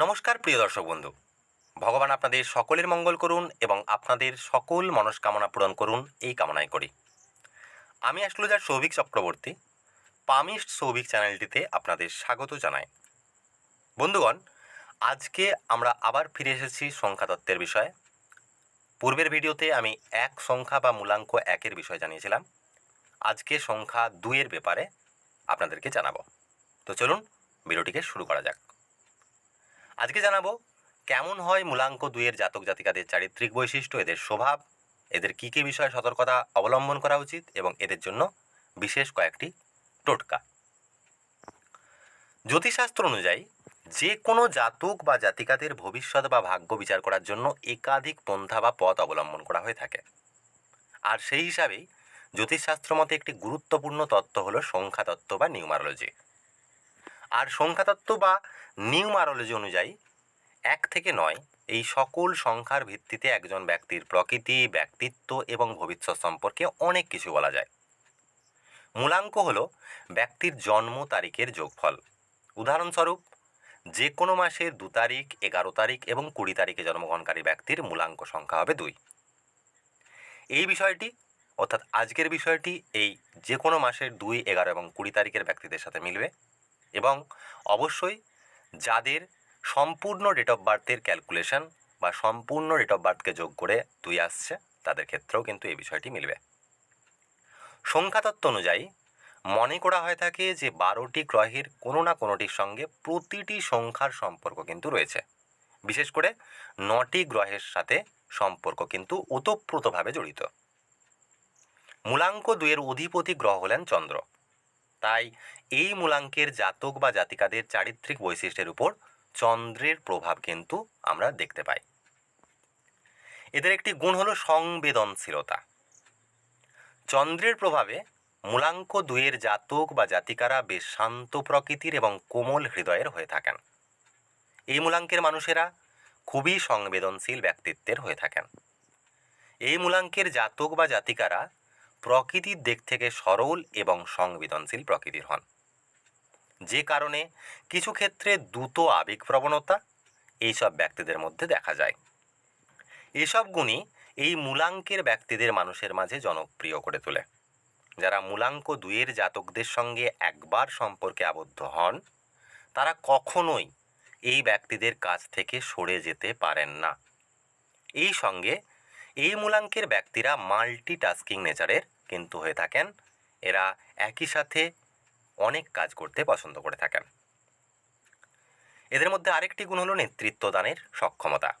নমস্কার, প্রিয় দর্শক বন্ধু। ভগবান আপনাদের সকলের মঙ্গল করুন এবং আপনাদের সকল মনস্কামনা পূরণ করুন, এই কামনাই করি। আমি অ্যাস্ট্রোলজার সৌভিক চক্রবর্তী, পামিস্ট সৌভিক চ্যানেলটিতে আপনাদের স্বাগত জানাই। বন্ধুগণ, আজকে আমরা আবার ফিরে এসেছি সংখ্যাতত্ত্বের বিষয়ে। পূর্বের ভিডিওতে আমি এক সংখ্যা বা মূলাঙ্ক একের বিষয় জানিয়েছিলাম। আজকে সংখ্যা দুইয়ের ব্যাপারে আপনাদেরকে জানাব। তো চলুন, ভিডিওটিকে শুরু করা যাক। আজকে জানাব, কেমন হয় মূলাঙ্ক দুইয়ের জাতক জাতিকাদের চারিত্রিক বৈশিষ্ট্য, এদের স্বভাব, এদের কী কী বিষয়ে সতর্কতা অবলম্বন করা উচিত এবং এদের জন্য বিশেষ কয়েকটি টোটকা। জ্যোতিষশাস্ত্র অনুযায়ী, যে কোনো জাতক বা জাতিকাদের ভবিষ্যৎ বা ভাগ্য বিচার করার জন্য একাধিক পন্থা বা পথ অবলম্বন করা হয়ে থাকে। আর সেই হিসাবেই জ্যোতিষশাস্ত্র মতে একটি গুরুত্বপূর্ণ তত্ত্ব হলো সংখ্যাতত্ত্ব বা নিউমারোলজি। আর সংখ্যাতত্ত্ব বা নিউমারোলজি অনুযায়ী এক থেকে নয় এই সকল সংখ্যার ভিত্তিতে একজন ব্যক্তির প্রকৃতি, ব্যক্তিত্ব এবং ভবিষ্যৎ সম্পর্কে অনেক কিছু বলা যায়। মূলাঙ্ক হল ব্যক্তির জন্ম তারিখের যোগফল। উদাহরণস্বরূপ, যে কোনো মাসের দু তারিখ, এগারো তারিখ এবং কুড়ি তারিখে জন্মগ্রহণকারী ব্যক্তির মূলাঙ্ক সংখ্যা হবে দুই। এই বিষয়টি, অর্থাৎ আজকের বিষয়টি, এই যে কোনো মাসের দুই, এগারো এবং কুড়ি তারিখের ব্যক্তিদের সাথে মিলবে। এবং অবশ্যই যাদের সম্পূর্ণ ডেট অফ বার্থের ক্যালকুলেশন বা সম্পূর্ণ ডেট অফ বার্থকে যোগ করে দুই আসছে, তাদের ক্ষেত্রেও কিন্তু এই বিষয়টি মিলবে। সংখ্যাতত্ত্ব অনুযায়ী মনে করা হয়ে থাকে যে বারোটি গ্রহের কোনো না কোনোটির সঙ্গে প্রতিটি সংখ্যার সম্পর্ক কিন্তু রয়েছে। বিশেষ করে নটি গ্রহের সাথে সম্পর্ক কিন্তু ওতপ্রোতভাবে জড়িত। মূলাঙ্ক দুইয়ের অধিপতি গ্রহ হলেন চন্দ্র। তাই এই মূলাঙ্কের জাতক বা জাতিকাদের চারিত্রিক বৈশিষ্ট্যের উপর চন্দ্রের প্রভাব কিন্তু আমরা দেখতে পাই। এদের একটি গুণ হলো সংবেদনশীলতা। চন্দ্রের প্রভাবে মূলাঙ্ক দুয়ের জাতক বা জাতিকারা বেশ শান্ত প্রকৃতির এবং কোমল হৃদয়ের হয়ে থাকেন। এই মূলাঙ্কের মানুষেরা খুবই সংবেদনশীল ব্যক্তিত্বের হয়ে থাকেন। এই মূলাঙ্কের জাতক বা জাতিকারা প্রকৃতির দিক থেকে সরল এবং সংবেদনশীল প্রকৃতির হন। যে কারণে কিছু ক্ষেত্রে দ্রুত আবেগ প্রবণতা এইসব ব্যক্তিদের মধ্যে দেখা যায়। এসব গুণই এই মূলাঙ্কের ব্যক্তিদের মানুষের মাঝে জনপ্রিয় করে তোলে। যারা মূলাঙ্ক দুইয়ের জাতকদের সঙ্গে একবার সম্পর্কে আবদ্ধ হন, তারা কখনোই এই ব্যক্তিদের কাছ থেকে সরে যেতে পারেন না। এই সঙ্গে এই মূলাঙ্কের ব্যক্তিরা মাল্টিটাস্কিং নেচারের কিন্তু হয়ে থাকেন। এরা একই সাথে অনেক কাজ করতে পছন্দ করে থাকেন। এদের মধ্যে আরেকটি গুণ হলো নেতৃত্ব দানের সক্ষমতা।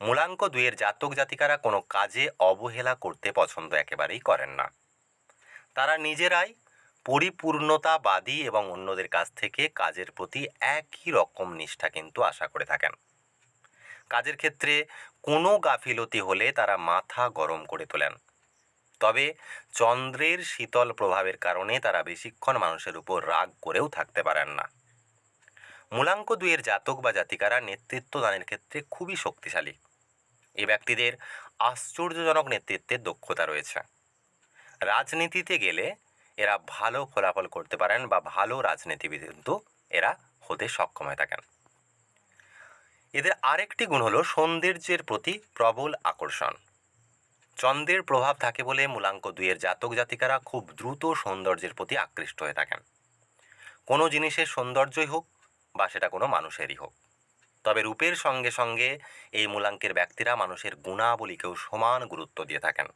মূলাঙ্ক দুইয়ের জাতক জাতিকারা কোনো কাজে অবহেলা করতে পছন্দ একেবারেই করেন না। তারা নিজেরাই পরিপূর্ণতাবাদী এবং অন্যদের কাছ থেকে কাজের প্রতি একই রকম নিষ্ঠা কিন্তু আশা করে থাকেন। কাজের ক্ষেত্রে কোনো গাফিলতি হলে তারা মাথা গরম করে তোলেন। তবে চন্দ্রের শীতল প্রভাবের কারণে তারা বেশিক্ষণ মানুষের উপর রাগ করেও থাকতে পারেন না। মূলাঙ্ক দুইয়ের জাতক বা জাতিকারা নেতৃত্ব দানের ক্ষেত্রে খুবই শক্তিশালী। এ ব্যক্তিদের আশ্চর্যজনক নেতৃত্বের দক্ষতা রয়েছে। রাজনীতিতে গেলে এরা ভালো ফলাফল করতে পারেন বা ভালো রাজনীতিবিদ কিন্তু এরা হতে সক্ষম হয়ে থাকেন। এদের আরেকটি গুণ হলো সৌন্দর্যের প্রতি প্রবল আকর্ষণ। চন্দ্রের প্রভাব থাকে বলে মূলাঙ্ক দুইয়ের জাতক জাতিকারা খুব দ্রুত সৌন্দর্যের প্রতি আকৃষ্ট হয়ে থাকেন। কোনো জিনিসের সৌন্দর্যই হোক বা সেটা কোনো মানুষেরই হোক। তবে রূপের সঙ্গে সঙ্গে এই মূলাঙ্কের ব্যক্তিরা মানুষের গুণাবলীকেও সমান গুরুত্ব দিয়ে থাকেন।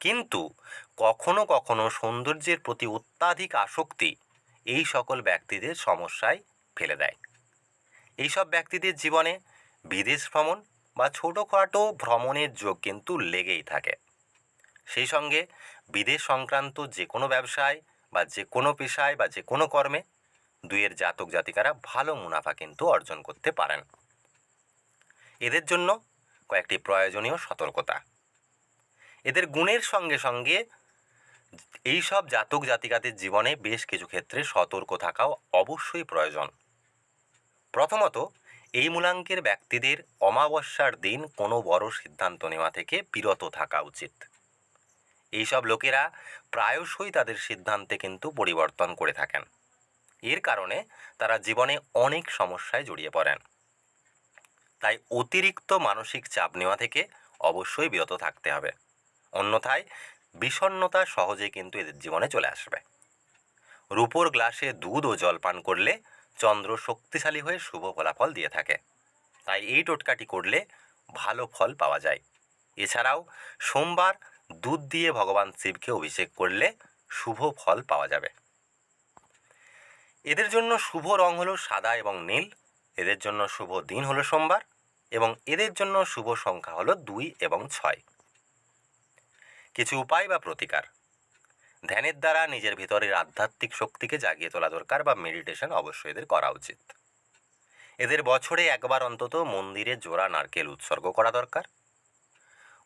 কিন্তু কখনো কখনো সৌন্দর্যের প্রতি অত্যাধিক আসক্তি এই সকল ব্যক্তিদের সমস্যায় ফেলে দেয়। এইসব ব্যক্তিদের জীবনে বিদেশ ভ্রমণ বা ছোটোখাটো ভ্রমণের যোগ কিন্তু লেগেই থাকে। সেই সঙ্গে বিদেশ সংক্রান্ত যে কোনো ব্যবসায় বা যে কোনো পেশায় বা যে কোনো কর্মে দুইয়ের জাতক জাতিকারা ভালো মুনাফা কিন্তু অর্জন করতে পারেন। এদের জন্য কয়েকটি প্রয়োজনীয় সতর্কতা। এদের গুণের সঙ্গে সঙ্গে এই সব জাতক জাতিকাদের জীবনে বেশ কিছু ক্ষেত্রে সতর্ক থাকাও অবশ্যই প্রয়োজন। প্রথমত, এই মূলাঙ্কের ব্যক্তিদের অমাবস্যার দিন কোনো বড় সিদ্ধান্ত নেওয়া থেকে বিরত থাকা উচিত। এইসব লোকেরা প্রায়শই তাদের সিদ্ধান্তে কিন্তু পরিবর্তন করে থাকেন। এর কারণে তারা জীবনে অনেক সমস্যায় জড়িয়ে পড়েন। তাই অতিরিক্ত মানসিক চাপ নেওয়া থেকে অবশ্যই বিরত থাকতে হবে। অন্যথায় বিষণ্ণতা সহজেই কিন্তু এদের জীবনে চলে আসবে। রূপোর গ্লাসে দুধ ও জল পান করলে চন্দ্র শক্তিশালী হয়ে শুভ ফলাফল দিয়ে থাকে। তাই এই টোটকাটি করলে ভালো ফল পাওয়া যায়। এছাড়াও সোমবার দুধ দিয়ে ভগবান শিবকে অভিষেক করলে শুভ ফল পাওয়া যাবে। এদের জন্য শুভ রং হলো সাদা এবং নীল, এদের জন্য শুভ দিন হলো সোমবার এবং এদের জন্য শুভ সংখ্যা হলো দুই এবং ছয়। কিছু উপায় বা প্রতিকার। ধ্যানের দ্বারা নিজের ভিতরের আধ্যাত্মিক শক্তিকে জাগিয়ে তোলা দরকার বা মেডিটেশন অবশ্যই এদের করা উচিত। এদের বছরে একবার অন্তত মন্দিরে জোড়া নারকেল উৎসর্গ করা দরকার।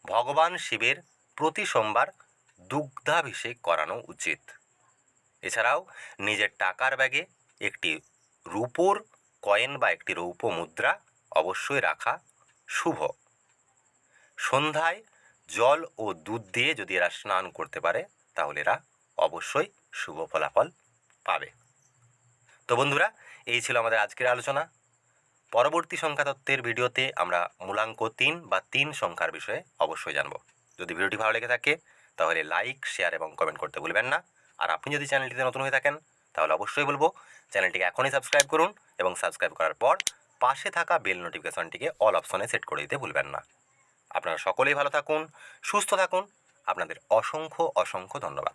ভগবান শিবের প্রতি সোমবার দুগ্ধাভিষেক করানো উচিত। এছাড়াও নিজের টাকার ব্যাগে একটি রূপোর কয়েন বা একটি রৌপ্য মুদ্রা অবশ্যই রাখা শুভ। সন্ধ্যায় জল ও দুধ দিয়ে যদি এরা স্নান করতে পারে তাহলে এরা অবশ্যই শুভ ফলাফল পাবে। তো বন্ধুরা, এই ছিল আমাদের আজকের আলোচনা। পরবর্তী সংখ্যা তত্ত্বের ভিডিওতে আমরা মূলাঙ্ক তিন বা তিন সংখ্যার বিষয়ে অবশ্যই জানব। যদি ভিডিওটি ভালো লেগে থাকে, তাহলে লাইক, শেয়ার এবং কমেন্ট করতে ভুলবেন না। আর আপনি যদি চ্যানেলটিতে নতুন হয়ে থাকেন, তাহলে অবশ্যই বলব, চ্যানেলটিকে এখনই সাবস্ক্রাইব করুন এবং সাবস্ক্রাইব করার পর পাশে থাকা বেল নোটিফিকেশনটিকে অল অপশনে সেট করে দিতে ভুলবেন না। আপনারা সকলেই ভালো থাকুন, সুস্থ থাকুন আপনাদের অসংখ্য অসংখ্য ধন্যবাদ।